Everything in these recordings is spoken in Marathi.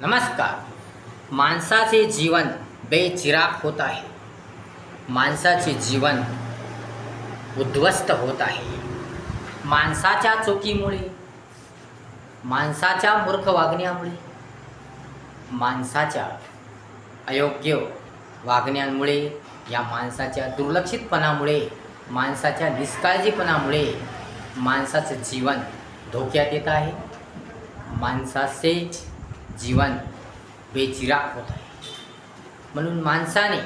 नमस्कार. माणसाचे जीवन बेचिराग होत आहे. माणसाचे जीवन उद्ध्वस्त होत आहे. माणसाच्या चुकीमुळे माणसाच्या मूर्ख वागण्यामुळे माणसाच्या अयोग्य वागण्यामुळे या माणसाच्या दुर्लक्षितपणामुळे माणसाच्या निष्काळजीपणामुळे माणसाचं जीवन धोक्यात येत आहे. माणसाचे जीवन बेचिराग होत आहे. म्हणून माणसाने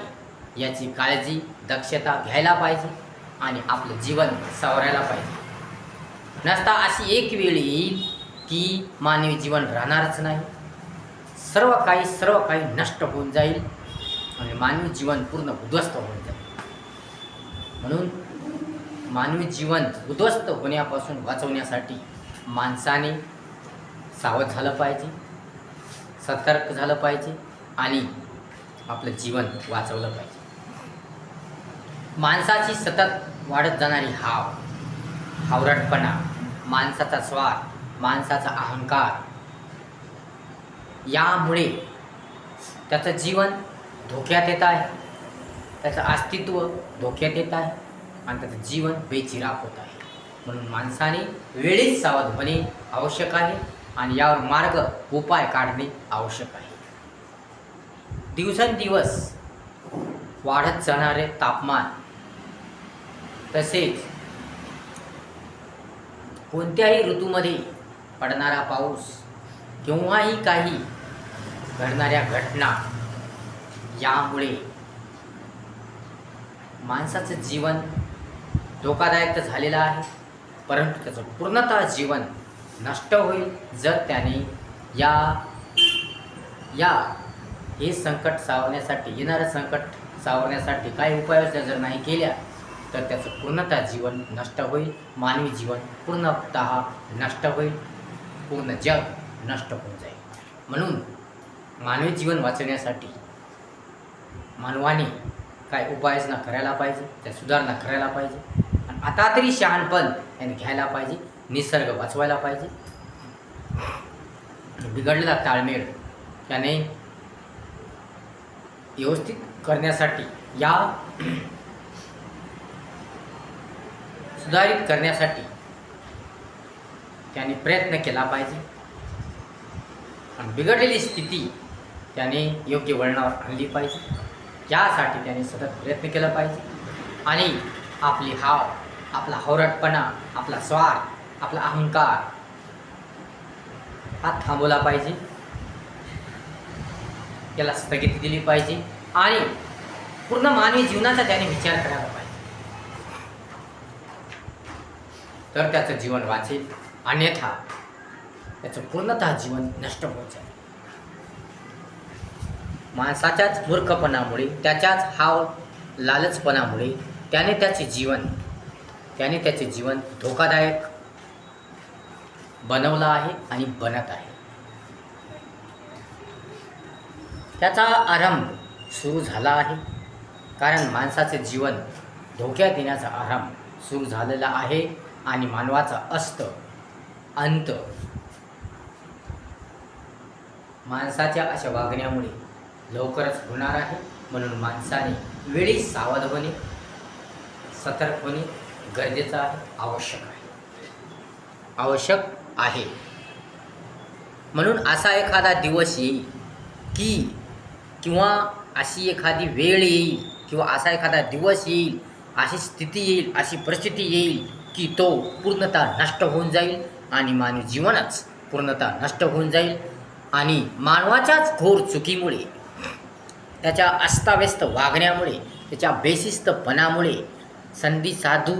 याची काळजी दक्षता घ्यायला पाहिजे आणि आपलं जीवन सावरायला पाहिजे. नसता अशी एक वेळ येईल की मानवी जीवन राहणारच नाही. सर्व काही सर्व काही नष्ट होऊन जाईल आणि मानवी जीवन पूर्ण उद्ध्वस्त होऊन जाईल. म्हणून मानवी जीवन उद्ध्वस्त होण्यापासून वाचवण्यासाठी माणसाने सावध झालं पाहिजे. सतर्क झालं पाहिजे आणि आपलं जीवन वाचवलं पाहिजे. माणसाची सतत वाढत जाणारी हाव हावरटपणा माणसाचा स्वार्थ माणसाचा अहंकार यामुळे त्याचं जीवन धोक्यात येत आहे. त्याचं अस्तित्व धोक्यात येत आहे आणि त्याचं जीवन बेचिराग होत आहे. म्हणून माणसाने वेळीच सावध होणे आवश्यक आहे. आणि यावर मार्ग उपाय काढणे आवश्यक आहे. दिवसेंदिवस वाढत जाणारे तापमान तसेच कोणत्याही ऋतूमध्ये पडणारा पाऊस किंवाही काही घडणाऱ्या घटना यामुळे माणसाचं जीवन धोकादायक तर झालेलं आहे परंतु त्याचं पूर्णतः जीवन नष्ट होईल जर त्याने या या हे संकट सावरण्यासाठी येणारं संकट सावरण्यासाठी काही उपाययोजना जर नाही केल्या तर त्याचं पूर्णतः जीवन नष्ट होईल. मानवी जीवन पूर्णतः नष्ट होईल. पूर्ण जग नष्ट होऊन जाईल. म्हणून मानवी जीवन वाचवण्यासाठी मानवाने काय उपाययोजना करायला पाहिजे त्या सुधारणा करायला पाहिजे. आणि आता तरी शहाणपण यांनी घ्यायला पाहिजे. निसर्ग वाचवायला पाहिजे. बिघडलेला ताळमेळ त्याने व्यवस्थित करण्यासाठी या सुधारित करण्यासाठी त्याने प्रयत्न केला पाहिजे. आणि बिघडलेली स्थिती त्याने योग्य वळणावर आणली पाहिजे. यासाठी त्याने सतत प्रयत्न केला पाहिजे. आणि आपली हाव आपला हौरटपणा आपला स्वार्थ आपला अहंकार. हा थांबवला पाहिजे. याला स्थगिती दिली पाहिजे. आणि पूर्ण मानवी जीवनाचा त्याने विचार करायला पाहिजे. तर त्याचं जीवन वाचेल अन्यथा त्याचं पूर्णतः जीवन नष्ट होत जाईल. माणसाच्याच मूर्खपणामुळे त्याच्याच हाव लालचपणामुळे त्याने त्याचे जीवन त्याने त्याचे जीवन धोकादायक बनवलं आहे आणि बनत आहे. त्याचा आरंभ सुरू झाला आहे. कारण माणसाचे जीवन धोक्यात येण्याचा आरंभ सुरू झालेला आहे आणि मानवाचा अस्त अंत माणसाच्या अशा वागण्यामुळे लवकरच होणार आहे. म्हणून माणसाने वेळी सावध होणे सतर्क होणे गरजेचं आहे आवश्यक आहे. आवश्यक आहे. म्हणून असा एखादा दिवस येईल की किंवा अशी एखादी वेळ येईल किंवा असा एखादा दिवस येईल अशी स्थिती येईल अशी परिस्थिती येईल की तो पूर्णतः नष्ट होऊन जाईल आणि मानवी जीवनच पूर्णतः नष्ट होऊन जाईल आणि मानवाच्याच घोर चुकीमुळे त्याच्या अस्ताव्यस्त वागण्यामुळे त्याच्या बेशिस्तपणामुळे संधी साधू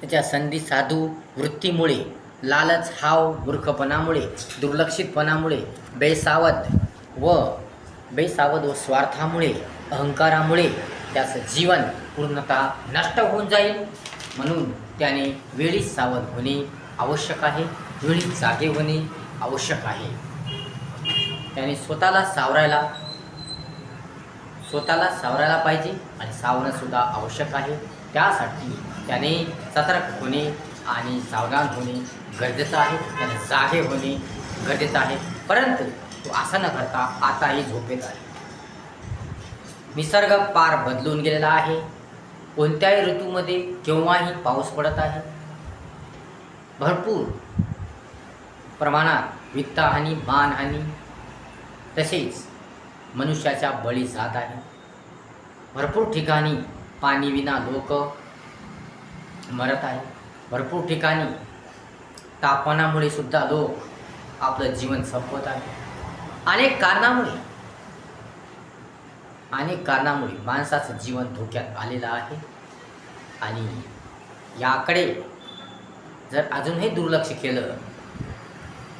त्याच्या संधी साधू वृत्तीमुळे लालच हाव मूर्खपणामुळे दुर्लक्षितपणामुळे बेसावध व बेसावध व स्वार्थामुळे अहंकारामुळे त्याचं जीवन पूर्णतः नष्ट होऊन जाईल. म्हणून त्याने वेळीच सावध होणे आवश्यक आहे. वेळीच जागे होणे आवश्यक आहे. त्याने स्वतःला सावरायला स्वतःला सावरायला पाहिजे आणि सावरणंसुद्धा आवश्यक आहे. त्यासाठी त्याने सतर्क होणे आणि सावधान होणे गरजेचं आहे त्याने जागे होणे गरजेचं आहे. परंतु तो असं न करता आताही झोपेत आहे. निसर्ग पार बदलून गेलेला आहे. कोणत्याही ऋतूमध्ये केव्हाही पाऊस पडत आहे. भरपूर प्रमाणात वित्तहानी मानहानी तसेच मनुष्याच्या बळी जात आहे. भरपूर ठिकाणी पाणीविना लोक मरत आहे भरपूर ठिकाणी तापमानामुळे सुद्धा लोक आपलं जीवन संपवत आहे अनेक कारणामुळे अनेक कारणामुळे माणसाचं जीवन धोक्यात आलेलं आहे. आणि याकडे जर अजूनही दुर्लक्ष केलं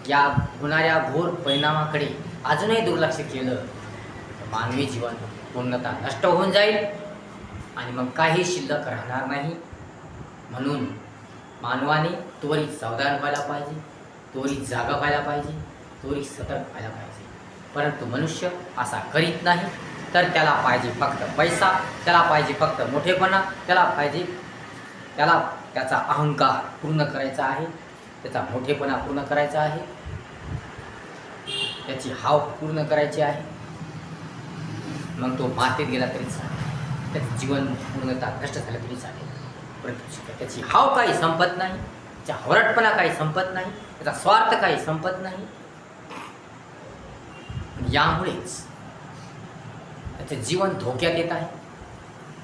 या होणाऱ्या घोर परिणामाकडे अजूनही दुर्लक्ष केलं तर मानवी जीवन पूर्णतः नष्ट होऊन जाईल आणि मग काही शिल्लक राहणार नाही. म्हणून मानवाने त्वरित सावधान व्हायला पाहिजे त्वरित जागा व्हायला पाहिजे त्वरित सतर्क व्हायला पाहिजे. परंतु मनुष्य असा करीत नाही तर त्याला पाहिजे फक्त पैसा त्याला पाहिजे फक्त मोठेपणा त्याला पाहिजे त्याला त्याचा अहंकार पूर्ण करायचा आहे त्याचा मोठेपणा पूर्ण करायचा आहे त्याची हाव पूर्ण करायची आहे. मग तो मातेत गेला तरी चालेल. त्याचं जीवन पूर्णतः नष्ट झालं तरी चालेल. परंतु त्याची हाव काही संपत नाही त्याचा हवरटपणा काही संपत नाही त्याचा स्वार्थ काही संपत नाही. यामुळेच त्याचं जीवन धोक्यात येत आहे.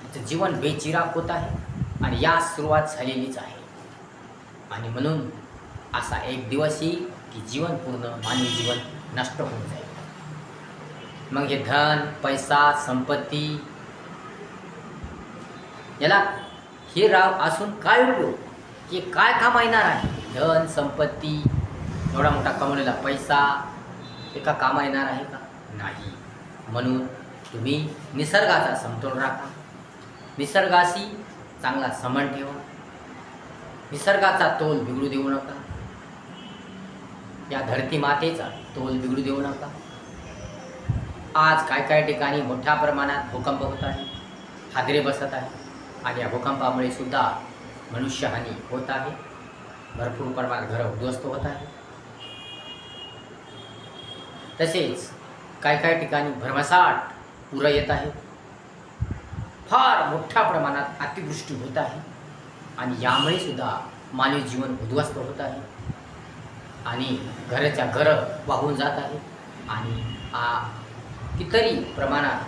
त्याचं जीवन बेचिराग होत आहे. आणि या सुरुवात झालेलीच आहे. आणि म्हणून असा एक दिवस येईल की जीवन पूर्ण मानवी जीवन नष्ट होऊन जाईल. मग हे धन पैसा संपत्ती याला हे राव असून काय उपयोग? हे काय काम येणार आहे? धन संपत्ती एवढा मोठा कमवलेला पैसा एका का कामा येणार आहे का? नाही. म्हणून तुम्ही निसर्गाचा समतोल राखा. निसर्गाशी चांगला समन ठेवा. निसर्गाचा तोल बिघडू देऊ नका. या धरती मातेचा तोल बिघडू देऊ नका. आज काय काय ठिकाणी मोठ्या प्रमाणात भूकंप होत आहे हादरे बसत आहे आणि या भूकंपामुळे सुद्धा मनुष्यहानी होत आहे. भरपूर प्रमाणात घरं उद्ध्वस्त होत आहे तसेच काय काय ठिकाणी भरमसाट पुरं येत आहे. फार मोठ्या प्रमाणात अतिवृष्टी होत आहे. आणि यामुळे सुद्धा मानवी जीवन उद्ध्वस्त होत आहे. आणि घराच्या घरं वाहून जात आहे आणि आ प्रमाणात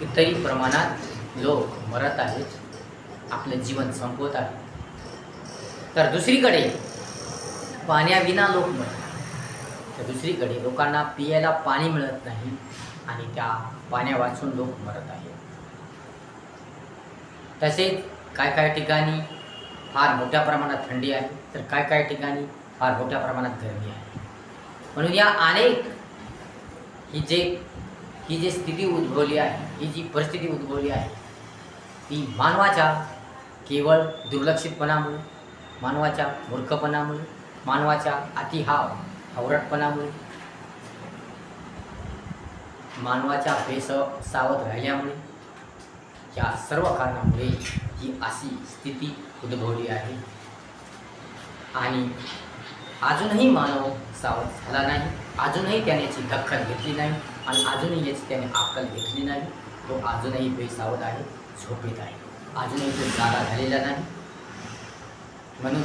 कितरी प्रमाणात लोक मरत आहेत आपलं जीवन संपवत आहे तर दुसरीकडे पाण्याविना लोक मरत तर दुसरीकडे लोकांना पियायला पाणी मिळत नाही आणि त्या पाण्या वाचून लोक मरत आहेत. तसेच काय काय ठिकाणी फार मोठ्या प्रमाणात थंडी आहे तर काय काय ठिकाणी फार मोठ्या प्रमाणात गरमी आहे. म्हणून या अनेक ही जे ही जी स्थिती उद्भवली आहे ही जी परिस्थिती उद्भवली आहे ती मानवाच्या केवळ दुर्लक्षितपणामुळे मानवाच्या मूर्खपणामुळे मानवाच्या अतिहाव हावरटपणामुळे मानवाच्या बेस सावध राहिल्यामुळे या सर्व कारणामुळे ही अशी स्थिती उद्भवली आहे. आणि अजूनही मानव सावध झाला नाही अजूनही त्याने याची दखल घेतली नाही आणि अजूनही याची त्याने अक्कल घेतली नाही तो अजूनही बेसावध आहे. झोपेत आहे. अजूनही तो जागा झालेला नाही. म्हणून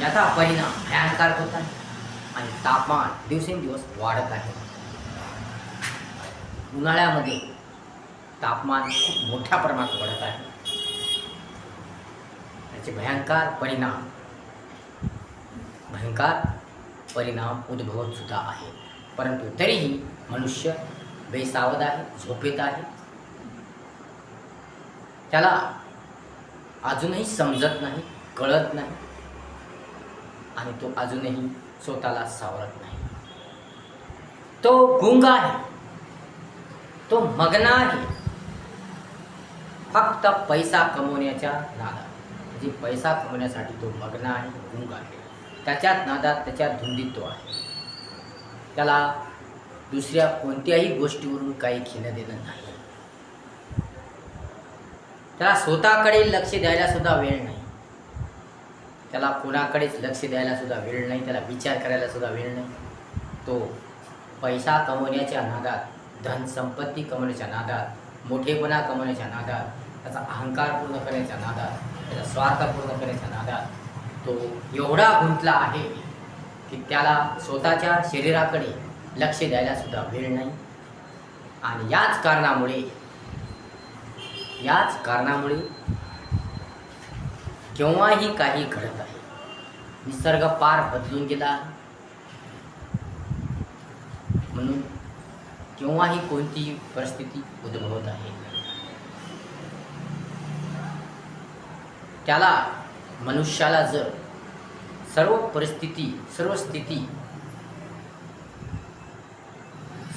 याचा परिणाम भयंकर होत आहे आणि तापमान दिवसेंदिवस वाढत आहे. उन्हाळ्यामध्ये तापमान खूप मोठ्या प्रमाणात वाढत आहे. त्याचे भयंकर परिणाम भयंकर परिणाम उद्भवत सुद्धा आहे. परंतु तरीही मनुष्य बेसावध आहे झोपेत आहे. त्याला अजूनही समजत नाही कळत नाही. आणि तो अजूनही स्वतःला सावरत नाही. तो गुंग आहे. तो मग्न आहे. फक्त पैसा कमवण्याच्या नादात. म्हणजे पैसा कमवण्यासाठी तो मग्न आहे गुंग आहे. त्याच्यात नादात त्याच्यात धुंदीत तो आहे. त्याला दुसऱ्या कोणत्याही गोष्टीवरून काही घेणं देणं नाही. त्याला स्वतःकडे लक्ष द्यायला सुद्धा वेळ नाही. त्याला कोणाकडेच लक्ष द्यायला सुद्धा वेळ नाही त्याला विचार करायला सुद्धा वेळ नाही. तो पैसा कमवण्याच्या नादात धन संपत्ती कमवण्याच्या नादात मोठेपणा कमवण्याच्या नादात त्याचा अहंकार पूर्ण करण्याच्या नादात त्याचा स्वार्थ पूर्ण करण्याच्या नादात तो एवढा गुंतला आहे की त्याला स्वतःच्या शरीराकडे लक्ष द्यायला सुद्धा वेळ नाही. आणि याच कारणामुळे याच कारणामुळे केव्हाही काही घडत आहे. निसर्ग पार बदलून गेला. म्हणून केव्हाही कोणतीही परिस्थिती उद्भवत आहे. त्याला मनुष्याला जर सर्व परिस्थिती सर्व स्थिती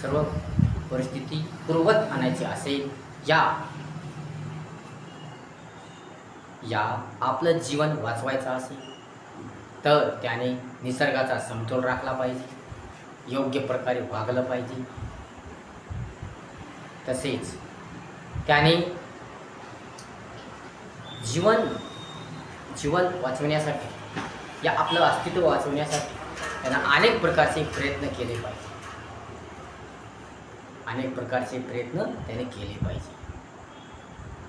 सर्व परिस्थिती पूर्वत आणायची असेल या या आपलं जीवन वाचवायचं असेल तर त्याने निसर्गाचा समतोल राखला पाहिजे योग्य प्रकारे वागलं पाहिजे. तसेच त्याने जीवन जीवन वाचवण्यासाठी या आपलं अस्तित्व वाचवण्यासाठी त्यांना अनेक प्रकारचे प्रयत्न केले पाहिजे. अनेक प्रकारचे प्रयत्न त्याने केले पाहिजे.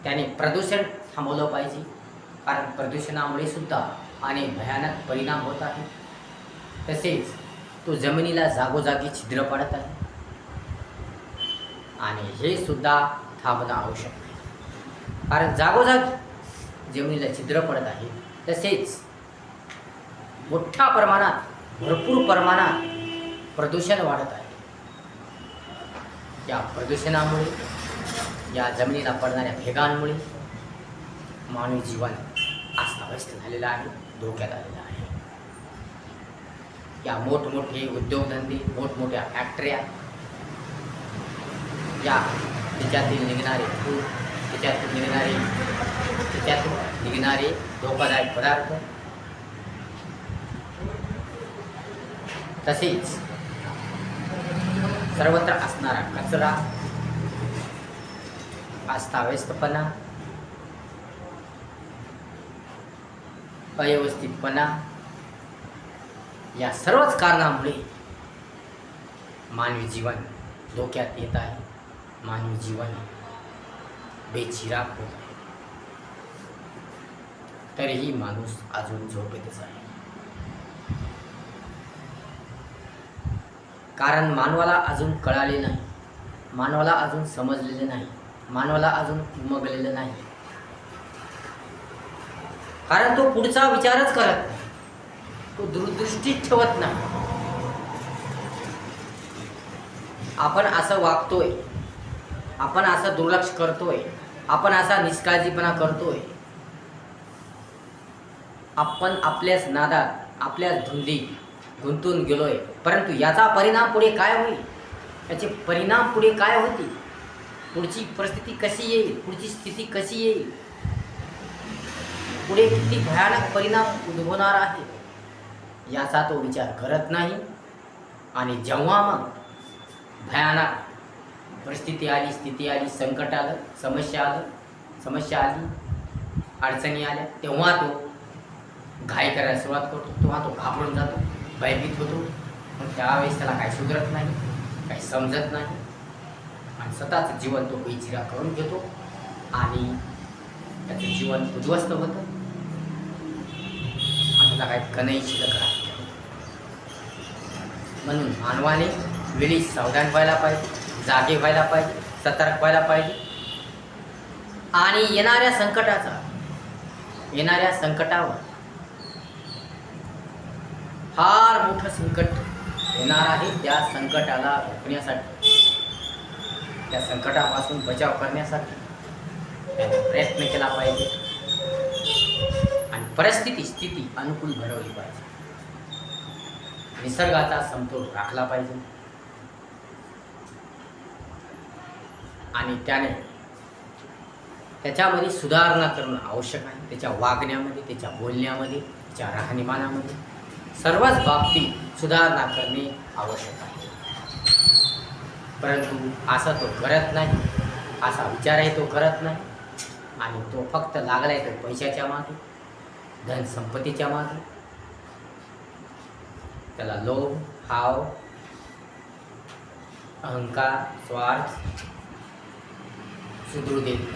त्याने प्रदूषण थांबवलं पाहिजे. कारण प्रदूषणामुळे सुद्धा अनेक भयानक परिणाम होत आहे तसेच तो जमिनीला जागोजागी छिद्र पडत आहे. आणि हे सुद्धा थांबणं आवश्यक आहे. कारण जागोजागी जमिनीला छिद्र पडत आहे. तसेच मोठ्या प्रमाणात भरपूर प्रमाणात प्रदूषण वाढत आहे. या प्रदूषणामुळे या जमिनीला पडणाऱ्या भेगांमुळे मानवी जीवन अस्ताव्यस्त झालेला आहे धोक्यात आलेलं आहे. या मोठमोठे उद्योगधंदे मोठमोठ्या फॅक्टऱ्या या त्याच्यातील निघणारे धूर त्याच्यातून निघणारे त्याच्यातून निघणारे धोकादायक पदार्थ तसेच सर्वत्र असणारा कचरा अस्ताव्यस्तपणा अव्यवस्थितपणा या सर्वच कारणामुळे मानवी जीवन धोक्यात येत आहे. मानवी जीवन बेचिराग होत आहे. तरीही माणूस अजून झोपेतच आहे. कारण मानवाला अजून कळाले नाही. मानवाला अजून समजलेले नाही. मानवाला अजून उमगलेलं नाही. कारण तो पुढचा विचारच करत नाही. तो दूरदृष्टी ठेवत नाही. आपण असं वागतोय आपण असं दुर्लक्ष करतोय आपण असा निष्काळजीपणा करतोय. आपण आपल्याच नादात आपल्याच धुंदी गुंतून गेलोय. परंतु याचा परिणाम पुढे काय होईल? याचे परिणाम पुढे काय होतील? पुढची परिस्थिती कशी येईल? पुढची स्थिती कशी येईल? पुढे किती भयानक परिणाम उद्भवणार आहे याचा तो विचार करत नाही. आणि जेव्हा मग भयानक परिस्थिती आली स्थिती आली संकट आलं समस्या आलं समस्या आली अडचणी आल्या तेव्हा तो घाई करायला सुरुवात करतो. तेव्हा तो घाबरून जातो भयभीत होतो. पण त्यावेळेस त्याला काही सुधरत नाही काही समजत नाही. आणि स्वतःचं जीवन तो बेचिरा करून घेतो. आणि त्याचं जीवन उद्ध्वस्त होतं. आणि काय कनई शिल्लक राहते. म्हणून मानवाने वेळी सावधान व्हायला पाहिजे जागे व्हायला पाहिजे सतर्क व्हायला पाहिजे. आणि येणाऱ्या संकटाचा येणाऱ्या संकटावर फार मोठं संकट येणार आहे त्या संकटाला रोखण्यासाठी. त्या संकटापासून बचाव करण्यासाठी प्रयत्न केला पाहिजे. परिस्थिती स्थिती अनुकूल घडवली पाहिजे. निसर्गाचा समतोल राखला पाहिजे. आणि त्याने त्याच्यामध्ये सुधारणा करणं आवश्यक आहे. त्याच्या वागण्यामध्ये त्याच्या बोलण्यामध्ये त्याच्या राहणीमानामध्ये सर्वच बाबतीत सुधारणा करणे आवश्यक आहे. परंतु असा तो करत नाही. असा विचारही तो करत नाही. आणि तो फक्त लागलाय तो पैशाच्या मागे. धनसंपत्तीच्या मागे. त्याला लोभ हाव अहंकार स्वार्थ सुदृढ देत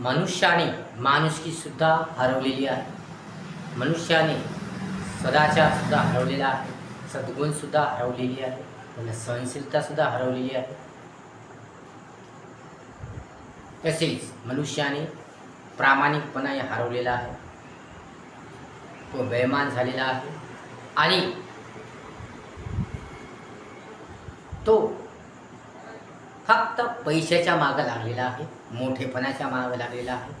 मनुष्याने माणुसकी सुद्धा हरवलेली आहे. मनुष्याने सदाचार सुद्धा हरवलेला आहे. सद्गुण सुद्धा हरवलेली आहे. त्याला सहनशीलता सुद्धा हरवलेली आहे. तसेच मनुष्याने प्रामाणिकपणाने हरवलेला आहे. तो बेमान झालेला आहे. आणि तो फक्त पैशाच्या मागं लागलेला आहे. मोठेपणाच्या मागं लागलेला आहे.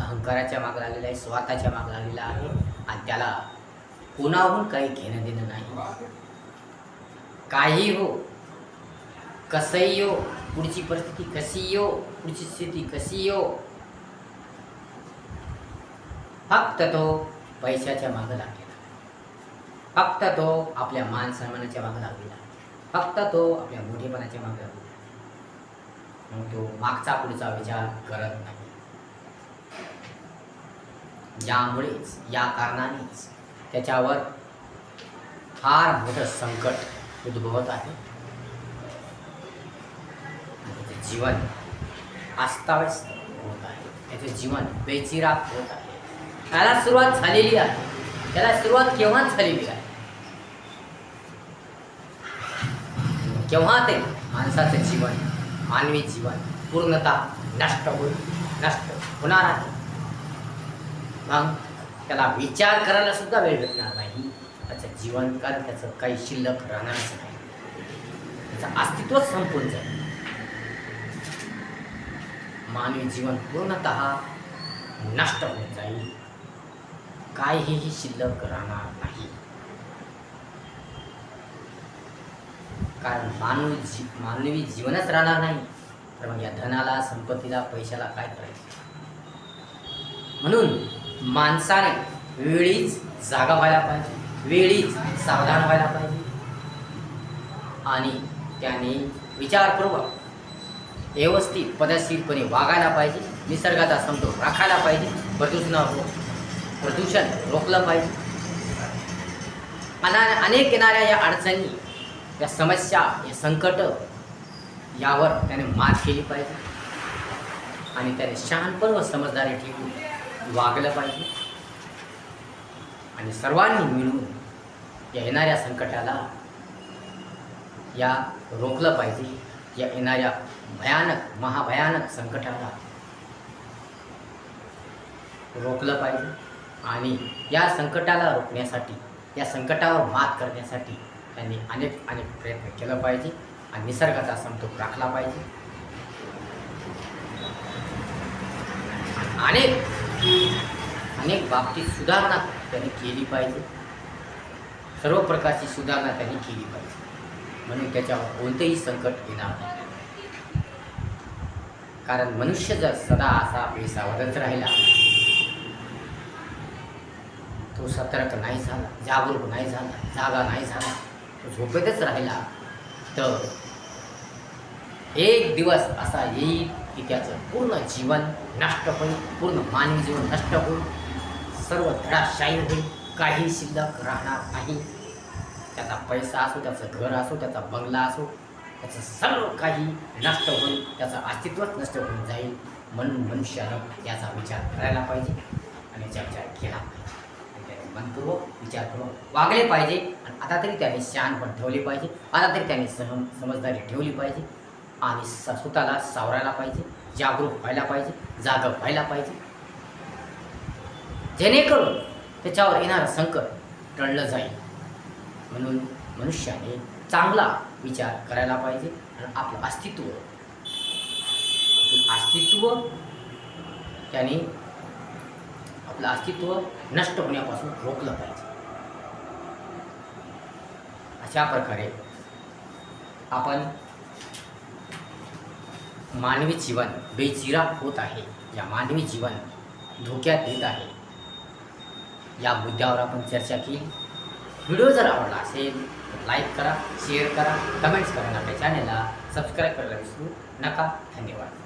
अहंकाराच्या मागं लागलेला आहे. स्वार्थाच्या मागं लागलेला आहे. आणि त्याला कोणाहून काही घेणं देणं नाही. काही हो कसंही हो पुढची परिस्थिती कशी येऊ? पुढची स्थिती कशी येऊ? फक्त तो पैशाच्या मागं लागलेला फक्त तो आपल्या मान सन्मानाच्या मागं लागलेला फक्त तो आपल्या मोठेपणाच्या मागं लागलेला मग तो मागचा पुढचा विचार करत नाही. यामुळेच या कारणानेच त्याच्यावर फार मोठं संकट उद्भवत आहे. जीवन. अस्ताव्यस्त होत आहे. त्याचे जीवन बेचिराग होत आहे. त्याला सुरुवात झालेली आहे. त्याला सुरुवात केव्हा झालेली आहे? केव्हा ते? माणसाचं जीवन मानवी जीवन पूर्णतः नष्ट होईल. नष्ट होणार आहे. मग त्याला विचार करायला सुद्धा वेळ भेटणार नाही. त्याचं जीवन कारण त्याचं काही शिल्लक राहणारच नाही. त्याचं अस्तित्वच संपून जाईल. मानवी जीवन पूर्णत नष्ट होऊन जाईल. काहीही शिल्लक राहणार नाही. कारण मानवी जी मानवी जीवनच राहणार नाही. तर मग या धनाला संपत्तीला पैशाला काय करायचं? म्हणून माणसाने वेळीच जागा व्हायला पाहिजे. वेळीच सावधान व्हायला पाहिजे. आणि त्याने विचारपूर्वक व्यवस्थित पद्धतशीरपणे वागायला पाहिजे निसर्गाचा समतोल राखायला पाहिजे प्रदूषण प्रदूषण रोखलं पाहिजे. अना अनेक येणाऱ्या या अडचणी या समस्या या संकट यावर त्याने मात केली पाहिजे. आणि त्याने शहाणपण व समजदारी ठेवून वागलं पाहिजे. आणि सर्वांनी मिळून या येणाऱ्या संकटाला या रोखलं पाहिजे या येणाऱ्या भयानक महाभयानक संकटाला रोखलं पाहिजे. आणि या संकटाला रोखण्यासाठी या संकटावर मात करण्यासाठी त्यांनी अनेक अनेक प्रयत्न केलं पाहिजे आणि निसर्गाचा समतोल राखला पाहिजे. अनेक अनेक बाबतीत सुधारणा त्यांनी केली पाहिजे. सर्व प्रकारची सुधारणा त्यांनी केली पाहिजे. म्हणून त्याच्यावर कोणतेही संकट येणार नाही. कारण मनुष्य जर सदा असा बेसावधच राहिला तो सतर्क नाही झाला जागरूक नाही झाला जागा नाही झाला तो झोपेतच राहिला तर एक दिवस असा येईल की त्याचं पूर्ण जीवन नष्ट होईल पूर्ण मानवी जीवन नष्ट होईल सर्व धडाशाही होईल काही शिल्लक राहणार नाही. त्याचा पैसा असो त्याचं घर असो त्याचा बंगला असो त्याचं सर्व काही नष्ट होईल त्याचं अस्तित्वच नष्ट होऊन जाईल म्हणून मनुष्यानं याचा विचार करायला पाहिजे आणि याचा विचार केला पाहिजे. आणि विचार मनपूर्वक विचारपूर्वक वागले पाहिजे आणि आता तरी त्याने शहाणपण ठेवले पाहिजे. आता तरी त्याने सहम समजदारी ठेवली पाहिजे. आणि स स्वतःला सावरायला पाहिजे जागरूक व्हायला पाहिजे जागं व्हायला पाहिजे. जेणेकरून त्याच्यावर येणारं संकट टळलं जाईल. म्हणून मनुष्याने चांगला विचार करायला पाहिजे आणि आपलं अस्तित्व. आपलं अस्तित्व त्याने आपलं अस्तित्व नष्ट होण्यापासून रोखलं पाहिजे. अशा प्रकारे आपण मानवी जीवन बेचिरा होत आहे. या मानवी जीवन धोक्यात येत आहे. या मुद्द्यावर आपण चर्चा केली. व्हिडिओ जर आवडला असेल लाईक करा शेअर करा कमेंट्स करा आपल्या चॅनेलला सबस्क्राईब करायला विसरू नका. धन्यवाद.